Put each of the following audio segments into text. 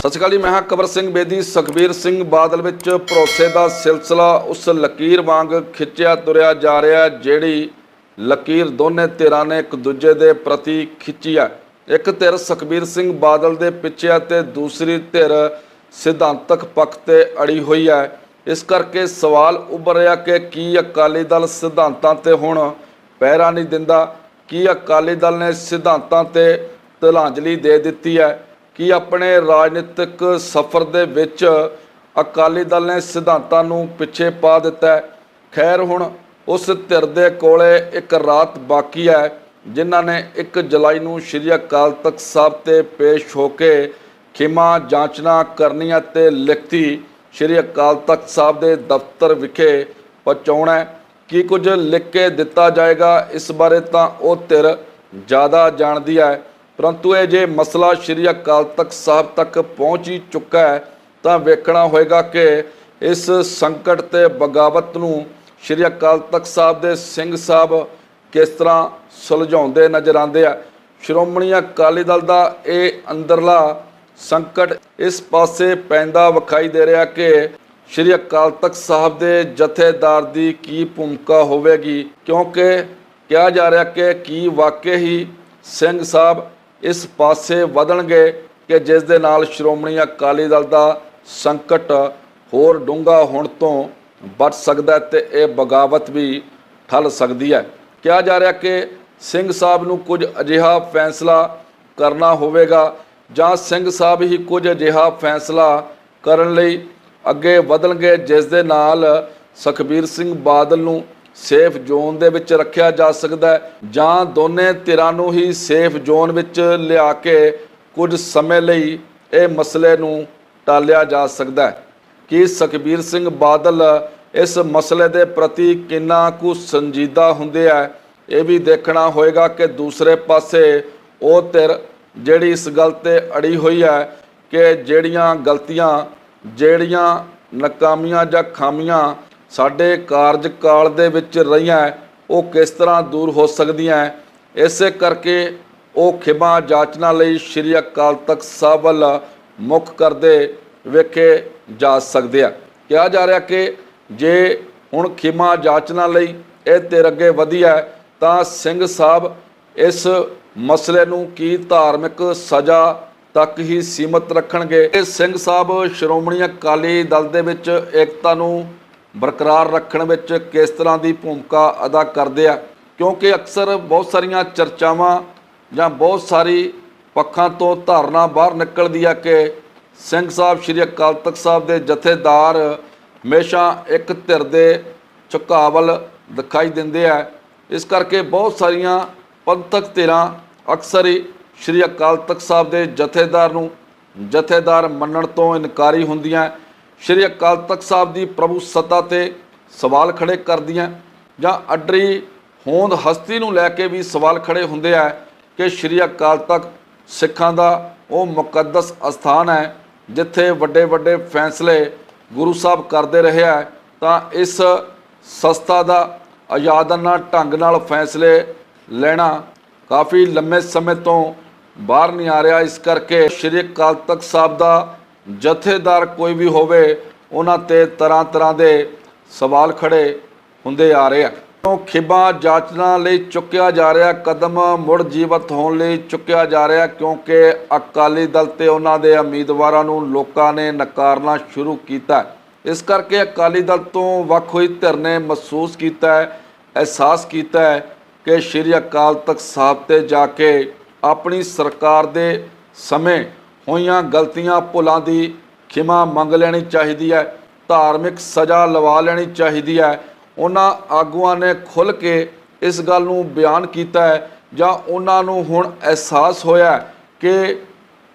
ਸਤਿ ਸ਼੍ਰੀ ਅਕਾਲ ਜੀ, ਮੈਂ ਹਾਂ ਕਬਰ ਸਿੰਘ ਬੇਦੀ। ਸੁਖਬੀਰ ਸਿੰਘ ਬਾਦਲ ਵਿੱਚ ਭਰੋਸੇ ਦਾ ਸਿਲਸਿਲਾ ਉਸ ਲਕੀਰ ਵਾਂਗ ਖਿੱਚਿਆ ਤੁਰਿਆ ਜਾ ਰਿਹਾ, ਜਿਹੜੀ ਲਕੀਰ ਦੋਨੇ ਧਿਰਾਂ ਨੇ ਇੱਕ ਦੂਜੇ ਦੇ ਪ੍ਰਤੀ ਖਿੱਚੀ ਹੈ ਇੱਕ ਧਿਰ ਸੁਖਬੀਰ ਸਿੰਘ ਬਾਦਲ ਦੇ ਪਿੱਛੇ ਹੈ ਤੇ ਦੂਸਰੀ ਧਿਰ ਸਿਧਾਂਤਕ ਪੱਖ ਤੇ ਅੜੀ ਹੋਈ ਹੈ ਇਸ ਕਰਕੇ ਸਵਾਲ ਉੱਭਰ ਰਿਹਾ ਕਿ ਕੀ ਅਕਾਲੀ ਦਲ ਸਿਧਾਂਤਾਂ ਤੇ ਹੁਣ ਪਹਿਰਾ ਨਹੀਂ ਦਿੰਦਾ? ਕੀ ਅਕਾਲੀ ਦਲ ਨੇ ਸਿਧਾਂਤਾਂ ਤੇ ਤਿਲਾਂਜਲੀ ਦੇ ਦਿੱਤੀ ਹੈ ਕਿ ਆਪਣੇ ਰਾਜਨੀਤਿਕ ਸਫ਼ਰ ਦੇ ਵਿੱਚ ਅਕਾਲੀ ਦਲ ਨੇ ਸਿਧਾਂਤਾਂ ਨੂੰ ਪਿੱਛੇ ਪਾ ਦਿੱਤਾ ਖੈਰ, ਹੁਣ ਉਸ ਧਿਰ ਦੇ ਕੋਲੇ ਇੱਕ ਰਾਤ ਬਾਕੀ ਹੈ, ਜਿਨ੍ਹਾਂ ਨੇ 1 ਜੁਲਾਈ ਨੂੰ ਸ਼੍ਰੀ ਅਕਾਲ ਤਖਤ ਸਾਹਿਬ ਤੇ ਪੇਸ਼ ਹੋ ਕੇ ਖਿਮਾ ਜਾਂਚਨਾ ਕਰਨੀ ਅਤੇ ਲਿਖਤੀ ਸ਼੍ਰੀ ਅਕਾਲ ਤਖਤ ਸਾਹਿਬ ਦੇ ਦਫ਼ਤਰ ਵਿਖੇ ਪਹੁੰਚਾਉਣਾ ਕੀ ਕੁਝ ਲਿਖ ਕੇ ਦਿੱਤਾ ਜਾਏਗਾ? ਇਸ ਬਾਰੇ ਤਾਂ ਉਹ ਧਿਰ ਜ਼ਿਆਦਾ ਜਾਣਦੀ ਹੈ। ਪਰੰਤੂ ਇਹ ਜੇ ਮਸਲਾ ਸ਼੍ਰੀ ਅਕਾਲ ਤਖਤ ਸਾਹਿਬ ਤੱਕ ਪਹੁੰਚ ਹੀ ਚੁੱਕਾ ਹੈ, ਤਾਂ ਵੇਖਣਾ ਹੋਏਗਾ ਕਿ ਇਸ ਸੰਕਟ ਤੇ ਬਗਾਵਤ ਨੂੰ ਸ਼੍ਰੀ ਅਕਾਲ ਤਖਤ ਸਾਹਿਬ ਦੇ ਸਿੰਘ ਸਾਹਿਬ ਕਿਸ ਤਰ੍ਹਾਂ ਸੁਲਝਾਉਂਦੇ ਨਜ਼ਰ ਆਉਂਦੇ ਆ। ਸ਼੍ਰੋਮਣੀ ਅਕਾਲੀ ਦਲ ਦਾ ਇਹ ਅੰਦਰਲਾ ਸੰਕਟ ਇਸ ਪਾਸੇ ਪੈਂਦਾ ਵਿਖਾਈ ਦੇ ਰਿਹਾ ਕਿ ਸ਼੍ਰੀ ਅਕਾਲ ਤਖਤ ਸਾਹਿਬ ਦੇ ਜਥੇਦਾਰ ਦੀ ਕੀ ਭੂਮਿਕਾ ਹੋਵੇਗੀ, ਕਿਉਂਕਿ ਕਿਹਾ ਜਾ ਰਿਹਾ ਕਿ ਕੀ ਵਾਕਈ ਹੀ ਸਿੰਘ ਸਾਹਿਬ ਇਸ ਪਾਸੇ ਵਧਣਗੇ ਕਿ ਜਿਸ ਦੇ ਨਾਲ ਸ਼੍ਰੋਮਣੀ ਅਕਾਲੀ ਦਲ ਦਾ ਸੰਕਟ ਹੋਰ ਡੂੰਘਾ ਹੋਣ ਤੋਂ ਬਚ ਸਕਦਾ ਹੈ ਤੇ ਇਹ ਬਗਾਵਤ ਵੀ ਠੱਲ ਸਕਦੀ ਹੈ। ਕਿਹਾ ਜਾ ਰਿਹਾ ਕਿ ਸਿੰਘ ਸਾਹਿਬ ਨੂੰ ਕੁਝ ਅਜਿਹਾ ਫੈਸਲਾ ਕਰਨਾ ਹੋਵੇਗਾ ਜਾਂ ਸਿੰਘ ਸਾਹਿਬ ਹੀ ਕੁਝ ਅਜਿਹਾ ਫੈਸਲਾ ਕਰਨ ਲਈ ਅੱਗੇ ਵਧਣਗੇ ਜਿਸ ਦੇ ਨਾਲ ਸੁਖਬੀਰ ਸਿੰਘ ਬਾਦਲ ਨੂੰ ਸੇਫ ਜ਼ੋਨ ਦੇ ਵਿੱਚ ਰੱਖਿਆ ਜਾ ਸਕਦਾ ਹੈ ਜਾਂ ਦੋਨੇ ਧਿਰਾਂ ਨੂੰ ਹੀ ਸੇਫ ਜ਼ੋਨ ਵਿੱਚ ਲਿਆ ਕੇ ਕੁਝ ਸਮੇਂ ਲਈ ਇਹ ਮਸਲੇ ਨੂੰ ਟਾਲਿਆ ਜਾ ਸਕਦਾ ਹੈ। ਕਿ ਸੁਖਬੀਰ ਸਿੰਘ ਬਾਦਲ ਇਸ ਮਸਲੇ ਦੇ ਪ੍ਰਤੀ ਕਿੰਨਾ ਕੁ ਸੰਜੀਦਾ ਹੁੰਦੇ ਆ, ਇਹ ਵੀ ਦੇਖਣਾ ਹੋਏਗਾ ਕਿ ਦੂਸਰੇ ਪਾਸੇ ਉਹ ਧਿਰ ਜਿਹੜੀ ਇਸ ਗੱਲ ਤੇ ਅੜੀ ਹੋਈ ਹੈ ਕਿ ਜਿਹੜੀਆਂ ਗਲਤੀਆਂ, ਜਿਹੜੀਆਂ ਨਾਕਾਮੀਆਂ ਜਾਂ ਖਾਮੀਆਂ ਸਾਡੇ ਕਾਰਜਕਾਲ ਦੇ ਵਿੱਚ ਰਹੀਆਂ ਉਹ ਕਿਸ ਤਰ੍ਹਾਂ ਦੂਰ ਹੋ ਸਕਦੀਆਂ ਹੈ। ਇਸੇ ਕਰਕੇ ਉਹ ਖਿਮਾ ਜਾਚਨਾ ਲਈ ਸ਼੍ਰੀ ਅਕਾਲ ਤਖਤ ਸਾਹਿਬ ਵੱਲ ਮੁੱਖ ਕਰਦੇ ਵੇਖੇ ਜਾ ਸਕਦੇ ਆ ਕਿਹਾ ਜਾ ਰਿਹਾ ਕਿ ਜੇ ਹੁਣ ਖਿਮਾ ਜਾਚਨਾ ਲਈ ਇਹ ਧਿਰ ਅੱਗੇ ਵਧੀਆ ਤਾਂ ਸਿੰਘ ਸਾਹਿਬ ਇਸ ਮਸਲੇ ਨੂੰ ਕੀ ਧਾਰਮਿਕ ਸਜ਼ਾ ਤੱਕ ਹੀ ਸੀਮਤ ਰੱਖਣਗੇ ਇਹ ਸਿੰਘ ਸਾਹਿਬ ਸ਼੍ਰੋਮਣੀ ਅਕਾਲੀ ਦਲ ਦੇ ਵਿੱਚ ਏਕਤਾ ਨੂੰ ਬਰਕਰਾਰ ਰੱਖਣ ਵਿੱਚ ਕਿਸ ਤਰ੍ਹਾਂ ਦੀ ਭੂਮਿਕਾ ਅਦਾ ਕਰਦੇ ਆ? ਕਿਉਂਕਿ ਅਕਸਰ ਬਹੁਤ ਸਾਰੀਆਂ ਚਰਚਾਵਾਂ ਜਾਂ ਬਹੁਤ ਸਾਰੀ ਪੱਖਾਂ ਤੋਂ ਧਾਰਨਾ ਬਾਹਰ ਨਿਕਲਦੀ ਆ ਕਿ ਸਿੰਘ ਸਾਹਿਬ, ਸ਼੍ਰੀ ਅਕਾਲ ਤਖਤ ਸਾਹਿਬ ਦੇ ਜਥੇਦਾਰ ਹਮੇਸ਼ਾ ਇੱਕ ਧਿਰ ਦੇ ਝੁਕਾਵਲ ਦਿਖਾਈ ਦਿੰਦੇ ਆ। ਇਸ ਕਰਕੇ ਬਹੁਤ ਸਾਰੀਆਂ ਪੰਥਕ ਧਿਰਾਂ ਅਕਸਰ ਹੀ ਸ਼੍ਰੀ ਅਕਾਲ ਤਖਤ ਸਾਹਿਬ ਦੇ ਜਥੇਦਾਰ ਨੂੰ ਜਥੇਦਾਰ ਮੰਨਣ ਤੋਂ ਇਨਕਾਰੀ ਹੁੰਦੀਆਂ। ਸ਼੍ਰੀ ਅਕਾਲ ਤਖਤ ਸਾਹਿਬ ਦੀ ਪ੍ਰਭੂ ਸੱਤਾ ਤੇ ਸਵਾਲ ਖੜੇ ਕਰਦੀਆਂ ਜਾਂ ਅਡਰੀ ਹੋਂਦ ਹਸਤੀ ਨੂੰ ਲੈ ਕੇ ਵੀ ਸਵਾਲ ਖੜੇ ਹੁੰਦੇ ਆ ਕਿ ਸ਼੍ਰੀ ਅਕਾਲ ਤਖਤ ਸਿੱਖਾਂ ਦਾ ਉਹ ਮੁਕੱਦਸ ਅਸਥਾਨ ਹੈ, ਜਿੱਥੇ ਵੱਡੇ ਵੱਡੇ ਫੈਸਲੇ ਗੁਰੂ ਸਾਹਿਬ ਕਰਦੇ ਰਹੇ ਆ, ਤਾਂ ਇਸ ਸੰਸਥਾ ਦਾ ਆਜ਼ਾਦਾਨਾ ਢੰਗ ਨਾਲ ਫੈਸਲੇ ਲੈਣਾ ਕਾਫੀ ਲੰਮੇ ਸਮੇਂ ਤੋਂ ਬਾਹਰ ਨਹੀਂ ਆ ਰਿਹਾ। ਇਸ ਕਰਕੇ ਸ਼੍ਰੀ ਅਕਾਲ ਤਖਤ ਸਾਹਿਬ ਦਾ ਜਥੇਦਾਰ ਕੋਈ ਵੀ ਹੋਵੇ, ਉਹਨਾਂ ਤੇ ਤਰ੍ਹਾਂ ਤਰ੍ਹਾਂ ਦੇ ਸਵਾਲ ਖੜੇ ਹੁੰਦੇ ਆ ਰਹੇ ਆ। ਤੋਂ ਖਿਬਾ ਜਾਚਨਾ ਲਈ ਚੁੱਕਿਆ ਜਾ ਰਿਹਾ, ਕਦਮ ਮੁੜ ਜੀਵਤ ਹੋਣ ਲਈ ਚੁੱਕਿਆ ਜਾ ਰਿਹਾ, ਕਿਉਂਕਿ ਅਕਾਲੀ ਦਲ ਤੇ ਉਹਨਾਂ ਦੇ ਉਮੀਦਵਾਰਾਂ ਨੂੰ ਲੋਕਾਂ ਨੇ ਨਕਾਰਨਾ ਸ਼ੁਰੂ ਕੀਤਾ। ਇਸ ਕਰਕੇ ਅਕਾਲੀ ਦਲ ਤੋਂ ਵੱਖ ਹੋਈ ਧਿਰ ਨੇ ਮਹਿਸੂਸ ਕੀਤਾ ਹੈ ਅਹਿਸਾਸ ਕੀਤਾ ਹੈ ਕਿ ਸ਼੍ਰੀ ਅਕਾਲ ਤਖਤ ਸਾਹਿਬ ਤੇ ਜਾ ਕੇ ਆਪਣੀ ਸਰਕਾਰ ਦੇ ਸਮੇਂ ਹੋਈਆਂ ਗਲਤੀਆਂ ਭੁੱਲਾਂ ਦੀ ਖਿਮਾ ਮੰਗ ਲੈਣੀ ਚਾਹੀਦੀ ਹੈ, ਧਾਰਮਿਕ ਸਜ਼ਾ ਲਵਾ ਲੈਣੀ ਚਾਹੀਦੀ ਹੈ। ਉਹਨਾਂ ਆਗੂਆਂ ਨੇ ਖੁੱਲ ਕੇ ਇਸ ਗੱਲ ਨੂੰ ਬਿਆਨ ਕੀਤਾ ਹੈ, ਜਾਂ ਉਹਨਾਂ ਨੂੰ ਹੁਣ ਅਹਿਸਾਸ ਹੋਇਆ ਕਿ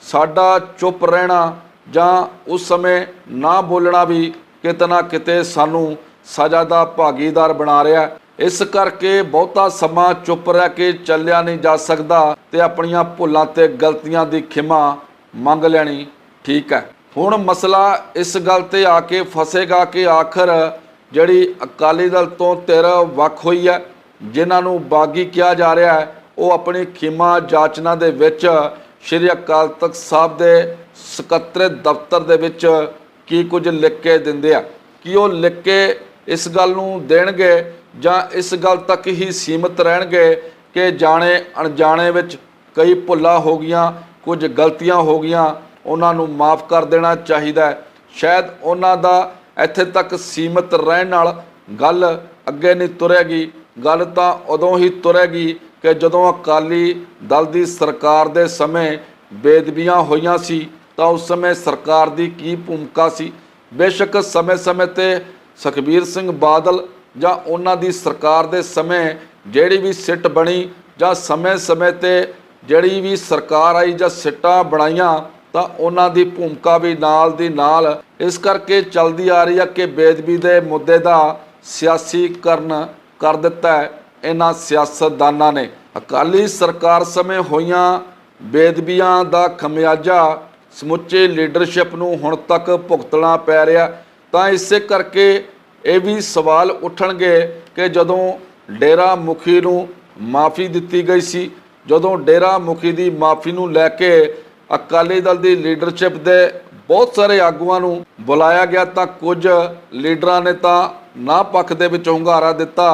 ਸਾਡਾ ਚੁੱਪ ਰਹਿਣਾ ਜਾਂ ਉਸ ਸਮੇਂ ਨਾ ਬੋਲਣਾ ਵੀ ਕਿਤੇ ਨਾ ਕਿਤੇ ਸਾਨੂੰ ਸਜ਼ਾ ਦਾ ਭਾਗੀਦਾਰ ਬਣਾ ਰਿਹਾ ਇਸ ਕਰਕੇ ਬਹੁਤਾ ਸਮਾਂ ਚੁੱਪ ਰਹਿ ਕੇ ਚੱਲਿਆ ਨਹੀਂ ਜਾ ਸਕਦਾ ਤੇ ਆਪਣੀਆਂ ਭੁੱਲਾਂ ਤੇ ਗਲਤੀਆਂ ਦੀ ਖਿਮਾ ਮੰਗ ਲੈਣੀ, ਠੀਕ ਹੈ। ਹੁਣ ਮਸਲਾ ਇਸ ਗੱਲ ਤੇ ਆ ਕੇ ਫਸੇਗਾ ਕਿ ਆਖਰ ਜਿਹੜੀ ਅਕਾਲੀ ਦਲ ਤੋਂ ਧਿਰ ਵੱਖ ਹੋਈ ਹੈ, ਜਿਨ੍ਹਾਂ ਨੂੰ ਬਾਗੀ ਕਿਹਾ ਜਾ ਰਿਹਾ ਹੈ, ਉਹ ਆਪਣੀ ਖਿਮਾ ਜਾਚਨਾ ਦੇ ਵਿੱਚ ਸ਼੍ਰੀ ਅਕਾਲ ਤਖਤ ਸਾਹਿਬ ਦੇ ਸਕੱਤਰ ਦਫ਼ਤਰ ਦੇ ਵਿੱਚ ਕੀ ਕੁਝ ਲਿਖ ਕੇ ਦਿੰਦੇ ਆ। ਕੀ ਉਹ ਲਿਖ ਕੇ ਇਸ ਗੱਲ ਨੂੰ ਦੇਣਗੇ ਜਾਂ ਇਸ ਗੱਲ ਤੱਕ ਹੀ ਸੀਮਤ ਰਹਿਣਗੇ ਕਿ ਜਾਣੇ ਅਣਜਾਣੇ ਵਿੱਚ ਕਈ ਭੁੱਲਾਂ ਹੋ ਗਈਆਂ ਕੁਝ ਗਲਤੀਆਂ ਹੋ ਗਈਆਂ, ਉਹਨਾਂ ਨੂੰ ਮਾਫ ਕਰ ਦੇਣਾ ਚਾਹੀਦਾ ਹੈ। ਸ਼ਾਇਦ ਉਹਨਾਂ ਦਾ ਇੱਥੇ ਤੱਕ ਸੀਮਤ ਰਹਿਣ ਨਾਲ ਗੱਲ ਅੱਗੇ ਨਹੀਂ ਤੁਰੇਗੀ। ਗੱਲ ਤਾਂ ਉਦੋਂ ਹੀ ਤੁਰੇਗੀ ਕਿ ਜਦੋਂ ਅਕਾਲੀ ਦਲ ਦੀ ਸਰਕਾਰ ਦੇ ਸਮੇਂ ਬੇਦਬੀਆਂ ਹੋਈਆਂ ਸੀ, ਤਾਂ ਉਸ ਸਮੇਂ ਸਰਕਾਰ ਦੀ ਕੀ ਭੂਮਿਕਾ ਸੀ? ਬੇਸ਼ੱਕ ਸਮੇਂ-ਸਮੇਂ ਤੇ ਸੁਖਬੀਰ ਸਿੰਘ ਬਾਦਲ ਜਾਂ ਉਹਨਾਂ ਦੀ ਸਰਕਾਰ ਦੇ ਸਮੇਂ ਜਿਹੜੀ ਵੀ ਸਿੱਟ ਬਣੀ ਜਾਂ ਸਮੇਂ-ਸਮੇਂ ਤੇ ਜਿਹੜੀ ਵੀ ਸਰਕਾਰ ਆਈ ਜਾਂ ਸਿੱਟਾਂ ਬਣਾਈਆਂ, ਤਾਂ ਉਹਨਾਂ ਦੀ ਭੂਮਿਕਾ ਵੀ ਨਾਲ ਦੀ ਨਾਲ ਇਸ ਕਰਕੇ ਚੱਲਦੀ ਆ ਰਹੀ ਹੈ ਕਿ ਬੇਦਬੀ ਦੇ ਮੁੱਦੇ ਦਾ ਸਿਆਸੀਕਰਨ ਕਰ ਦਿੱਤਾ ਇਹਨਾਂ ਸਿਆਸਤਦਾਨਾਂ ਨੇ। ਅਕਾਲੀ ਸਰਕਾਰ ਸਮੇਂ ਹੋਈਆਂ ਬੇਦਬੀਆਂ ਦਾ ਖਮਿਆਜਾ ਸਮੁੱਚੇ ਲੀਡਰਸ਼ਿਪ ਨੂੰ ਹੁਣ ਤੱਕ ਭੁਗਤਣਾ ਪੈ ਰਿਹਾ। ਤਾਂ ਇਸੇ ਕਰਕੇ ਇਹ ਵੀ ਸਵਾਲ ਉੱਠਣਗੇ ਕਿ ਜਦੋਂ ਡੇਰਾ ਮੁਖੀ ਨੂੰ ਮਾਫੀ ਦਿੱਤੀ ਗਈ ਸੀ ਜਦੋਂ ਡੇਰਾ ਮੁਖੀ ਦੀ ਮਾਫੀ ਨੂੰ ਲੈ ਕੇ ਅਕਾਲੀ ਦਲ ਦੀ ਲੀਡਰਸ਼ਿਪ ਦੇ ਬਹੁਤ ਸਾਰੇ ਆਗੂਆਂ ਨੂੰ ਬੁਲਾਇਆ ਗਿਆ ਤਾਂ ਕੁਝ ਲੀਡਰਾਂ ਨੇ ਤਾਂ ਨਾ ਪੱਖ ਦੇ ਵਿੱਚ ਹੁੰਗਾਰਾ ਦਿੱਤਾ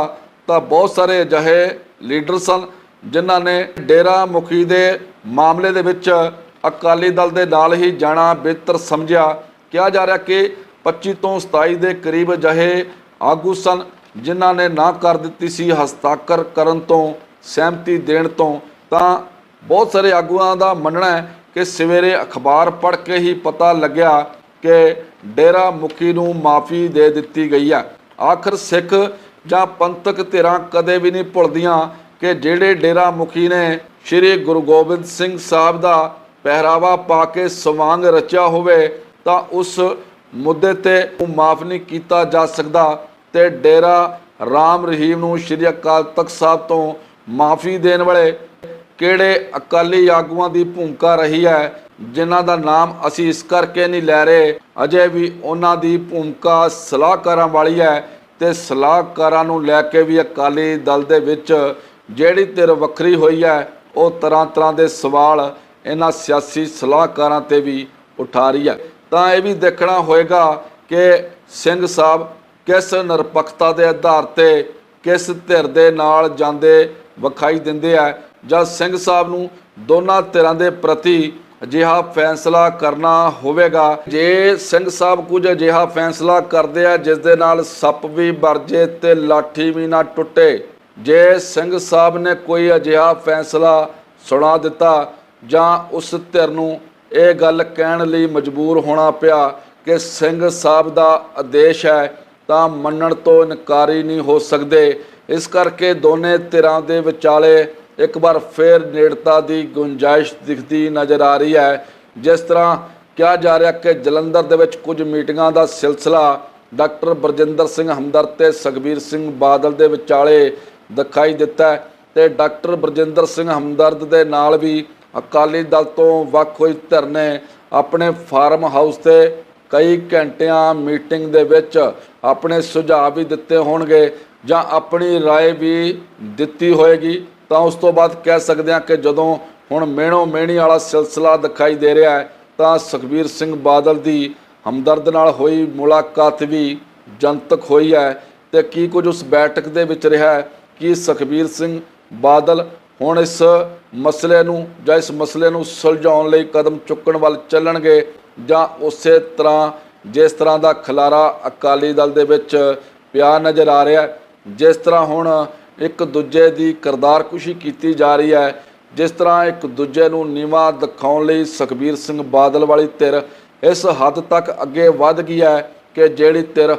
ਤਾਂ ਬਹੁਤ ਸਾਰੇ ਅਜਿਹੇ ਲੀਡਰ ਸਨ ਜਿਨ੍ਹਾਂ ਨੇ ਡੇਰਾ ਮੁਖੀ ਦੇ ਮਾਮਲੇ ਦੇ ਵਿੱਚ ਅਕਾਲੀ ਦਲ ਦੇ ਨਾਲ ਹੀ ਜਾਣਾ ਬਿਹਤਰ ਸਮਝਿਆ। ਕਿਹਾ ਜਾ ਰਿਹਾ ਕਿ 25 ਤੋਂ 27 ਦੇ ਕਰੀਬ ਅਜਿਹੇ ਆਗੂ ਸਨ ਜਿਨ੍ਹਾਂ ਨੇ ਨਾ ਕਰ ਦਿੱਤੀ ਸੀ ਹਸਤਾਖਰ ਕਰਨ ਤੋਂ, ਸਹਿਮਤੀ ਦੇਣ ਤੋਂ ਤਾਂ ਬਹੁਤ ਸਾਰੇ ਆਗੂਆਂ ਦਾ ਮੰਨਣਾ ਹੈ ਕਿ ਸਵੇਰੇ ਅਖਬਾਰ ਪੜ੍ਹ ਕੇ ਹੀ ਪਤਾ ਲੱਗਿਆ ਕਿ ਡੇਰਾ ਮੁਖੀ ਨੂੰ ਮਾਫੀ ਦੇ ਦਿੱਤੀ ਗਈ ਹੈ ਆਖਰ ਸਿੱਖ ਜਾਂ ਪੰਥਕ ਧਿਰਾਂ ਕਦੇ ਵੀ ਨਹੀਂ ਭੁੱਲਦੀਆਂ ਕਿ ਜਿਹੜੇ ਡੇਰਾ ਮੁਖੀ ਨੇ ਸ੍ਰੀ ਗੁਰੂ ਗੋਬਿੰਦ ਸਿੰਘ ਸਾਹਿਬ ਦਾ ਪਹਿਰਾਵਾ ਪਾ ਕੇ ਸਵਾਂਗ ਰਚਿਆ ਹੋਵੇ ਤਾਂ ਉਸ ਮੁੱਦੇ ਤੇ ਉਹ ਮਾਫ ਨਹੀਂ ਕੀਤਾ ਜਾ ਸਕਦਾ ਤੇ ਡੇਰਾ ਰਾਮ ਰਹੀਮ ਨੂੰ ਸ੍ਰੀ ਅਕਾਲ ਤਖਤ ਸਾਹਿਬ ਤੋਂ ਮਾਫੀ ਦੇਣ ਵਾਲੇ ਕਿਹੜੇ ਅਕਾਲੀ ਆਗੂਆਂ ਦੀ ਭੂਮਿਕਾ ਰਹੀ ਹੈ, ਜਿਨ੍ਹਾਂ ਦਾ ਨਾਮ ਅਸੀਂ ਇਸ ਕਰਕੇ ਨਹੀਂ ਲੈ ਰਹੇ, ਅਜੇ ਵੀ ਉਹਨਾਂ ਦੀ ਭੂਮਿਕਾ ਸਲਾਹਕਾਰਾਂ ਵਾਲੀ ਹੈ ਤੇ ਸਲਾਹਕਾਰਾਂ ਨੂੰ ਲੈ ਕੇ ਵੀ ਅਕਾਲੀ ਦਲ ਦੇ ਵਿੱਚ ਜਿਹੜੀ ਧਿਰ ਵੱਖਰੀ ਹੋਈ ਹੈ, ਉਹ ਤਰ੍ਹਾਂ ਤਰ੍ਹਾਂ ਦੇ ਸਵਾਲ ਇਹਨਾਂ ਸਿਆਸੀ ਸਲਾਹਕਾਰਾਂ ਤੇ ਵੀ ਉਠਾ ਰਹੀ ਹੈ। ਤਾਂ ਇਹ ਵੀ ਦੇਖਣਾ ਹੋਏਗਾ ਕਿ ਸਿੰਘ ਸਾਹਿਬ ਕਿਸ ਨਿਰਪੱਖਤਾ ਦੇ ਆਧਾਰ ਤੇ ਕਿਸ ਧਿਰ ਦੇ ਨਾਲ ਜਾਂਦੇ, ਵਿਖਾਈ ਦਿੰਦੇ ਆ ਜਾਂ ਸਿੰਘ ਸਾਹਿਬ ਨੂੰ ਦੋਨਾਂ ਧਿਰਾਂ ਦੇ ਪ੍ਰਤੀ ਅਜਿਹਾ ਫੈਸਲਾ ਕਰਨਾ ਹੋਵੇਗਾ, ਜੇ ਸਿੰਘ ਸਾਹਿਬ ਕੁਝ ਅਜਿਹਾ ਫੈਸਲਾ ਕਰਦੇ ਆ, ਜਿਸ ਦੇ ਨਾਲ ਸੱਪ ਵੀ ਵਰਜੇ ਤੇ ਲਾਠੀ ਵੀ ਨਾ ਟੁੱਟੇ। ਜੇ ਸਿੰਘ ਸਾਹਿਬ ਨੇ ਕੋਈ ਅਜਿਹਾ ਫੈਸਲਾ ਸੁਣਾ ਦਿੱਤਾ, ਜਾਂ ਉਸ ਧਿਰ ਨੂੰ ਇਹ ਗੱਲ ਕਹਿਣ ਲਈ ਮਜਬੂਰ ਹੋਣਾ ਪਿਆ ਕਿ ਸਿੰਘ ਸਾਹਿਬ ਦਾ ਆਦੇਸ਼ ਹੈ, ਤਾਂ ਮੰਨਣ ਤੋਂ ਇਨਕਾਰੀ ਨਹੀਂ ਹੋ ਸਕਦੇ। ਇਸ ਕਰਕੇ ਦੋਨੇ ਧਿਰਾਂ ਦੇ ਵਿਚਾਲੇ ਇੱਕ ਵਾਰ ਫੇਰ ਨੇੜਤਾ ਦੀ ਗੁੰਜਾਇਸ਼ ਦਿਖਦੀ ਨਜ਼ਰ ਆ ਰਹੀ ਹੈ ਜਿਸ ਤਰ੍ਹਾਂ ਕਿਹਾ ਜਾ ਰਿਹਾ ਕਿ ਜਲੰਧਰ ਦੇ ਵਿੱਚ ਕੁਝ ਮੀਟਿੰਗਾਂ ਦਾ ਸਿਲਸਿਲਾ ਡਾਕਟਰ ਬਰਜਿੰਦਰ ਸਿੰਘ ਹਮਦਰਦ ਤੇ ਸੁਖਬੀਰ ਸਿੰਘ ਬਾਦਲ ਦੇ ਵਿਚਾਲੇ ਦਿਖਾਈ ਦਿੱਤਾ ਹੈ ਤੇ ਡਾਕਟਰ ਬਰਜਿੰਦਰ ਸਿੰਘ ਹਮਦਰਦ ਦੇ ਨਾਲ ਵੀ ਅਕਾਲੀ ਦਲ ਤੋਂ ਵੱਖ ਹੋਈ ਧਿਰ ਨੇ ਆਪਣੇ ਫਾਰਮ ਹਾਊਸ ਤੇ ਕਈ ਘੰਟਿਆਂ ਮੀਟਿੰਗ ਦੇ ਵਿੱਚ ਆਪਣੇ ਸੁਝਾਅ ਵੀ ਦਿੱਤੇ ਹੋਣਗੇ ਜਾਂ ਆਪਣੀ رائے ਵੀ ਦਿੱਤੀ ਹੋਏਗੀ ਤਾਂ ਉਸ ਤੋਂ ਬਾਅਦ ਕਹਿ ਸਕਦੇ ਹਾਂ ਕਿ ਜਦੋਂ ਹੁਣ ਮਿਹਣੋ ਮੇਣੀ ਵਾਲਾ ਸਿਲਸਿਲਾ ਦਿਖਾਈ ਦੇ ਰਿਹਾ ਹੈ, ਤਾਂ ਸੁਖਬੀਰ ਸਿੰਘ ਬਾਦਲ ਦੀ ਹਮਦਰਦ ਨਾਲ ਹੋਈ ਮੁਲਾਕਾਤ ਵੀ ਜਨਤਕ ਹੋਈ ਹੈ ਤੇ ਕੀ ਕੁਝ ਉਸ ਬੈਠਕ ਦੇ ਵਿੱਚ ਰਿਹਾ ਹੈ, ਕਿ ਸੁਖਬੀਰ ਸਿੰਘ ਬਾਦਲ ਹੁਣ ਇਸ ਮਸਲੇ ਨੂੰ ਜਾਂ ਇਸ ਮਸਲੇ ਨੂੰ ਸੁਲਝਾਉਣ ਲਈ ਕਦਮ ਚੁੱਕਣ ਵੱਲ ਚੱਲਣਗੇ ਜਾਂ ਉਸੇ ਤਰ੍ਹਾਂ ਜਿਸ ਤਰ੍ਹਾਂ ਦਾ ਖਲਾਰਾ ਅਕਾਲੀ ਦਲ ਦੇ ਵਿੱਚ ਪਿਆ ਨਜ਼ਰ ਆ ਰਿਹਾ ਜਿਸ ਤਰ੍ਹਾਂ ਹੁਣ ਇੱਕ ਦੂਜੇ ਦੀ ਕਿਰਦਾਰਕੁਸ਼ੀ ਕੀਤੀ ਜਾ ਰਹੀ ਹੈ, ਜਿਸ ਤਰ੍ਹਾਂ ਇੱਕ ਦੂਜੇ ਨੂੰ ਨੀਵਾ ਦਿਖਾਉਣ ਲਈ ਸੁਖਬੀਰ ਸਿੰਘ ਬਾਦਲ ਵਾਲੀ ਧਿਰ ਇਸ ਹੱਦ ਤੱਕ ਅੱਗੇ ਵੱਧ ਗਈ ਹੈ ਕਿ ਜਿਹੜੀ ਧਿਰ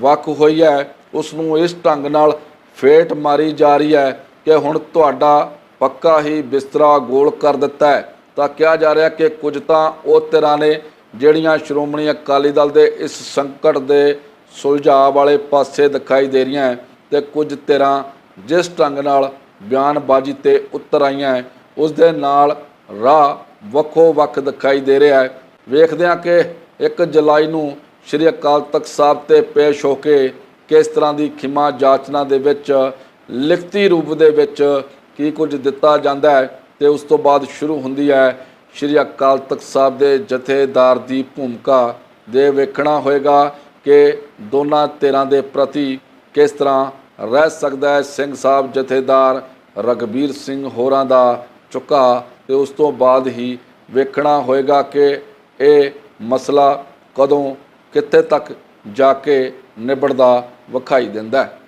ਵੱਖ ਹੋਈ ਹੈ, ਉਸ ਨੂੰ ਇਸ ਢੰਗ ਨਾਲ ਫੇਟ ਮਾਰੀ ਜਾ ਰਹੀ ਹੈ ਕਿ ਹੁਣ ਤੁਹਾਡਾ ਪੱਕਾ ਹੀ ਬਿਸਤਰਾ ਗੋਲ ਕਰ ਦਿੱਤਾ ਹੈ। ਤਾਂ ਕਿਹਾ ਜਾ ਰਿਹਾ ਕਿ ਕੁਝ ਤਾਂ ਉਹ ਧਿਰਾਂ ਨੇ ਜਿਹੜੀਆਂ ਸ਼੍ਰੋਮਣੀ ਅਕਾਲੀ ਦਲ ਦੇ ਇਸ ਸੰਕਟ ਦੇ ਸੁਲਝਾਅ ਵਾਲੇ ਪਾਸੇ ਦਿਖਾਈ ਦੇ ਰਹੀਆਂ ਹੈ ਤੇ ਕੁਝ ਧਿਰਾਂ ਜਿਸ ਢੰਗ ਨਾਲ ਬਿਆਨਬਾਜ਼ੀ ਤੇ ਉੱਤਰ ਆਈਆਂ ਹੈ, ਉਸ ਦੇ ਨਾਲ ਰਾਹ ਵੱਖੋ ਵੱਖ ਦਿਖਾਈ ਦੇ ਰਿਹਾ ਹੈ। ਵੇਖਦੇ ਹਾਂ ਕਿ 1 ਜੁਲਾਈ ਨੂੰ ਸ੍ਰੀ ਅਕਾਲ ਤਖਤ ਸਾਹਿਬ ਤੇ ਪੇਸ਼ ਹੋ ਕੇ ਕਿਸ ਤਰ੍ਹਾਂ ਦੀ ਖਿਮਾ ਜਾਚਨਾ ਦੇ ਵਿੱਚ ਲਿਖਤੀ ਰੂਪ ਦੇ ਵਿੱਚ ਕੀ ਕੁਝ ਦਿੱਤਾ ਜਾਂਦਾ ਹੈ ਤੇ ਉਸ ਤੋਂ ਬਾਅਦ ਸ਼ੁਰੂ ਹੁੰਦੀ ਹੈ ਸ਼੍ਰੀ ਅਕਾਲ ਤਖਤ ਸਾਹਿਬ ਦੇ ਜਥੇਦਾਰ ਦੀ ਭੂਮਿਕਾ ਦੇ ਵੇਖਣਾ ਹੋਏਗਾ ਕਿ ਦੋਨਾਂ ਧਿਰਾਂ ਦੇ ਪ੍ਰਤੀ ਕਿਸ ਤਰ੍ਹਾਂ ਰਹਿ ਸਕਦਾ ਹੈ ਸਿੰਘ ਸਾਹਿਬ ਜਥੇਦਾਰ ਰਗਬੀਰ ਸਿੰਘ ਹੋਰਾਂ ਦਾ ਝੁਕਾਅ ਤੇ ਉਸ ਤੋਂ ਬਾਅਦ ਹੀ ਵੇਖਣਾ ਹੋਏਗਾ ਕਿ ਇਹ ਮਸਲਾ ਕਦੋਂ, ਕਿੱਥੇ ਤੱਕ ਜਾ ਕੇ ਨਿਬੜਦਾ, ਵਿਖਾਈ ਦਿੰਦਾ ਹੈ।